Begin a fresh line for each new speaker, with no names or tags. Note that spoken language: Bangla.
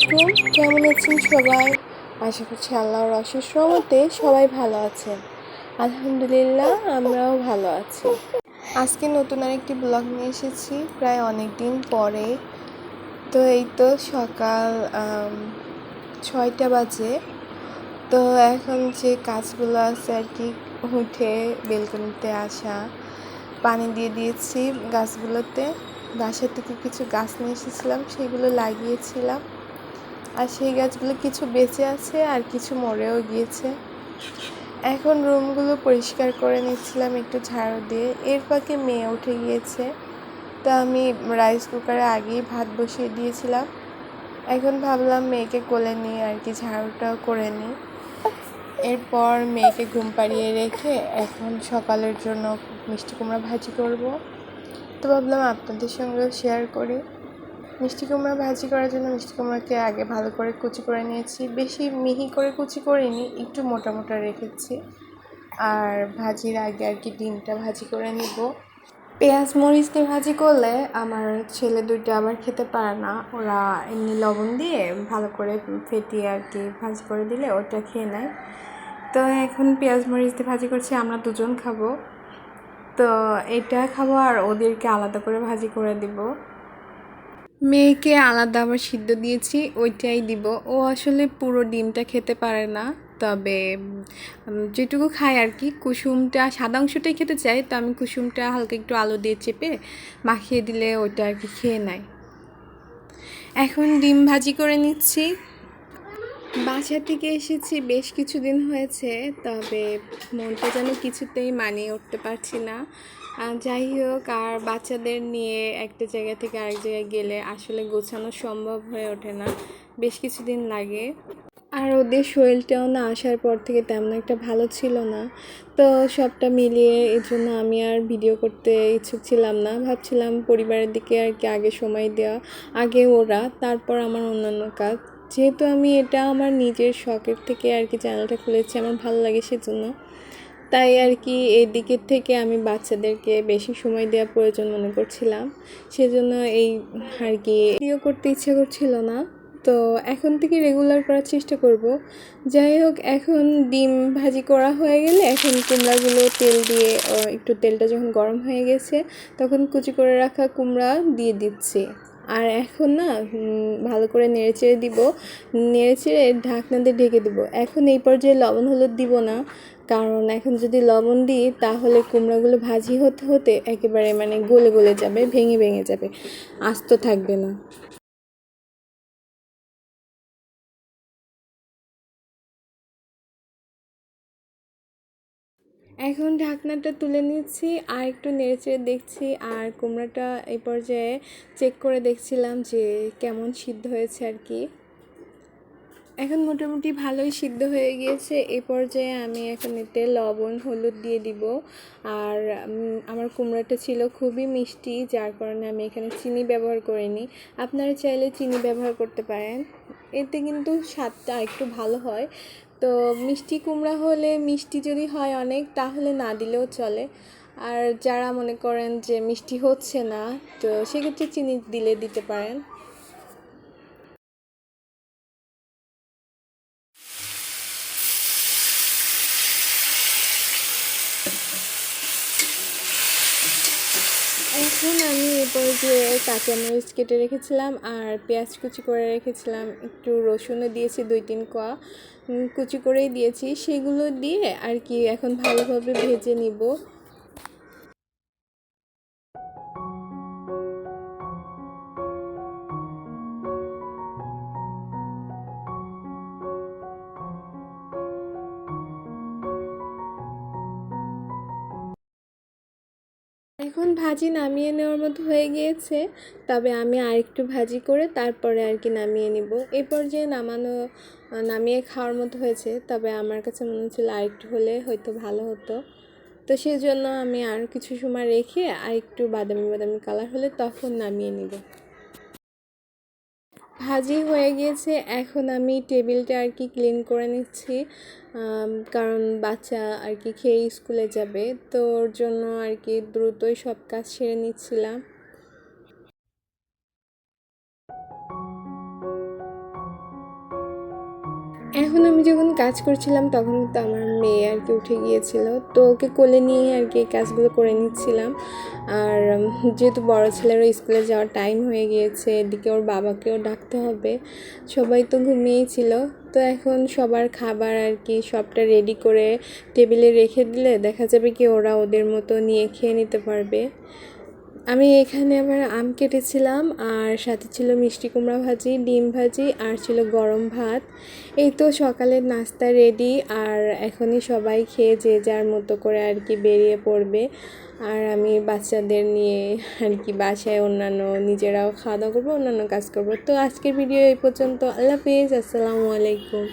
আলাইকুম কেমন আছেন সবাই? আশা করছি আল্লাহর অশেষ রহমতে সবাই ভালো আছেন। আলহামদুলিল্লাহ, আমরাও ভালো আছি। আজকে নতুন আরেকটি ব্লগ নিয়ে এসেছি, প্রায় অনেক দিন পরে। তো এই তো সকাল ছয়টা বাজে। তো এখন যে কাজগুলো আছে আর কি, উঠে বেলকনিতে আসা, পানি দিয়ে দিয়েছি গাছগুলোতে। বাসা থেকে কিছু গাছ নিয়ে এসেছিলাম, সেগুলো লাগিয়েছিলাম। আর সেই গাছগুলো কিছু বেঁচে আছে আর কিছু মরেও গিয়েছে। এখন রুমগুলো পরিষ্কার করে নিচ্ছিলাম একটু ঝাড়ু দিয়ে। এর ফাঁকে মেয়ে উঠে গিয়েছে। তো আমি রাইস কুকারে আগেই ভাত বসিয়ে দিয়েছিলাম। এখন ভাবলাম মেয়েকে কোলে নিয়ে আর কি ঝাড়ুটাও করে নিই। এরপর মেয়েকে ঘুম পাড়িয়ে রেখে এখন সকালের জন্য মিষ্টি কুমড়া ভাজি করব। তো ভাবলাম আপনাদের সঙ্গেও শেয়ার করি। মিষ্টি কুমড়া ভাজি করার জন্য মিষ্টি কুমড়াকে আগে ভালো করে কুচি করে নিয়েছি। বেশি মিহি করে কুচি করিনি, একটু মোটা মোটা রেখেছি। আর ভাজির আগে আর কি ডিমটা ভাজি করে নিব। পেঁয়াজ মরিচ দিয়ে ভাজি করলে আমার ছেলে দুইটা আবার খেতে পারে না। ওরা এমনি লবণ দিয়ে ভালো করে ফেটিয়ে আর কি ভাজি করে দিলে ওটা খেয়ে নেয়। তো এখন পেঁয়াজ মরিচ দিয়ে ভাজি করছি, আমরা দুজন খাব। তো এটা খাব আর ওদেরকে আলাদা করে ভাজি করে দিব। মেয়েকে আলাদা আবার সিদ্ধ দিয়েছি, ওইটাই দিব। ও আসলে পুরো ডিমটা খেতে পারে না, তবে যেটুকু খায় আর কি কুসুমটা, সাদা অংশটাই খেতে চাই তো আমি কুসুমটা হালকা একটু আলো দিয়ে চেপে মাখিয়ে দিলে ওইটা আর কি খেয়ে নেয়। এখন ডিম ভাজি করে নিচ্ছি। বাসা থেকে এসেছি, বেশ কিছুদিন হয়েছে, তবে মনটা যেন কিছুতেই মানিয়ে উঠতে পারছি না। যাই হোক, আর বাচ্চাদের নিয়ে একটা জায়গা থেকে আরেক জায়গায় গেলে আসলে গোছানো সম্ভব হয়ে ওঠে না। বেশ কিছুদিন লাগে। আর ওদের শরীরটাও না আসার পর থেকে তেমন একটা ভালো ছিল না। তো সবটা মিলিয়ে এই জন্য আমি আর ভিডিও করতে ইচ্ছুক ছিলাম না। ভাবছিলাম পরিবারের দিকে আর কি আগে সময় দেওয়া, আগে ওরা, তারপর আমার অন্যান্য কাজ। যেহেতু আমি এটা আমার নিজের শখের থেকে আর কি চ্যানেলটা খুলেছি, আমার ভালো লাগে সেজন্য। তাই আর কি এই দিকের থেকে আমি বাচ্চাদেরকে বেশি সময় দেওয়া প্রয়োজন মনে করছিলাম। সেজন্য এই আর কি ভিডিও করতে ইচ্ছে করছিল না। তো এখন থেকে রেগুলার করার চেষ্টা করব। যাই হোক, এখন ডিম ভাজি করা হয়ে গেলে এখন কুমড়াগুলো তেল দিয়ে একটু তেলটা যখন গরম হয়ে গেছে, তখন কুচি করে রাখা কুমড়া দিয়ে দিচ্ছি। আর এখন না ভালো করে নেড়ে চেড়ে দিব। নেড়ে চেড়ে ঢাকনা দিয়ে ঢেকে দিব। এখন এই পর্যায়ে লবণ হলুদ দিব না। কারণ এখন যদি লবণ দিই, তাহলে কুমড়াগুলো ভাজি হতে হতে একেবারে মানে গলে গলে যাবে, ভেঙে ভেঙে যাবে। আস্ত থাকবে না। এখন ঢাকনাটা তুলে নিচ্ছি, আর একটু নেড়েচেড়ে দেখছি, আর কুমড়াটা এই পর্যায়ে চেক করে দেখছিলাম যে কেমন সিদ্ধ হয়েছে আর কি। এখন মোটামুটি ভালোই সিদ্ধ হয়ে গিয়েছে। এই পর্যায়ে আমি এখন এতে লবণ, হলুদ দিয়ে দিব। আর আমার কুমড়াটা ছিল খুবই মিষ্টি, যার কারণে আমি এখানে চিনি ব্যবহার করিনি। আপনারা চাইলে চিনি ব্যবহার করতে পারেন। এতে কিন্তু স্বাদটা একটু ভালো হয়। তো মিষ্টি কুমড়া হলে মিষ্টি যদি হয় অনেক, তাহলে না দিলেও চলে। আর যারা মনে করেন যে মিষ্টি হচ্ছে না, তো সেক্ষেত্রে চিনি দিলে দিতে পারেন। এখন আমি এরপর যে কাঁচামরিচ কেটে রেখেছিলাম আর পেঁয়াজ কুচি করে রেখেছিলাম। একটু রসুনও দিয়েছি দুই তিন কোয়া। কুচি করেই দিয়েছি। সেগুলো দিয়ে আর কি এখন ভালোভাবে ভেজে নিব। এখন ভাজি নামিয়ে নেওয়ার মতো হয়ে গিয়েছে, তবে আমি আরেকটু ভাজি করে তারপরে আর কি নামিয়ে নিব। এই পর্যায়ে নামানো নামিয়ে খাওয়ার মতো হয়েছে, তবে আমার কাছে মনে হচ্ছিল আরেকটু হলে হয়তো ভালো হতো। তো সেই জন্য আমি আর কিছু সময় রেখে আরেকটু বাদামি বাদামি কালার হলে তখন নামিয়ে নিব। ভাজি হয়ে গিয়েছে। এখন আমি টেবিলটা আর কি ক্লিন করে নিচ্ছি। কারণ বাচ্চা আর কি খেয়ে স্কুলে যাবে। তো ওর জন্য আর কি দ্রুতই সব কাজ সেরে নিচ্ছিলাম। এখন আমি যখন কাজ করছিলাম, তখন তো আমার মেয়ে আর কি উঠে গিয়েছিল। তো ওকে কোলে নিয়ে আর কি কাজগুলো করে নিচ্ছিলাম। আর যেহেতু বড় ছেলেরও স্কুলে যাওয়ার টাইম হয়ে গিয়েছে, এদিকে ওর বাবাকেও ডাকতে হবে। সবাই তো ঘুমিয়েই ছিল। তো এখন সবার খাবার আর কি সবটা রেডি করে টেবিলে রেখে দিলে দেখা যাবে কি ওরা ওদের মতো নিয়ে খেয়ে নিতে পারবে। আমি এখানে আবার আম কেটেছিলাম, আর সাথে ছিল মিষ্টি কুমড়া ভাজি, ডিম ভাজি, আর ছিল গরম ভাত। এই তো সকালের নাস্তা রেডি আর এখনই সবাই খেয়ে যে যার মতো করে আর কি বেরিয়ে পড়বে। আর আমি বাচ্চাদের নিয়ে আর কি বাসায় অন্যান্য নিজেরাও খাওয়া দাওয়া করব, অন্যান্য কাজ করব। তো আজকের ভিডিও এই পর্যন্ত। আল্লাহ হাফিজ, আসসালামু আলাইকুম।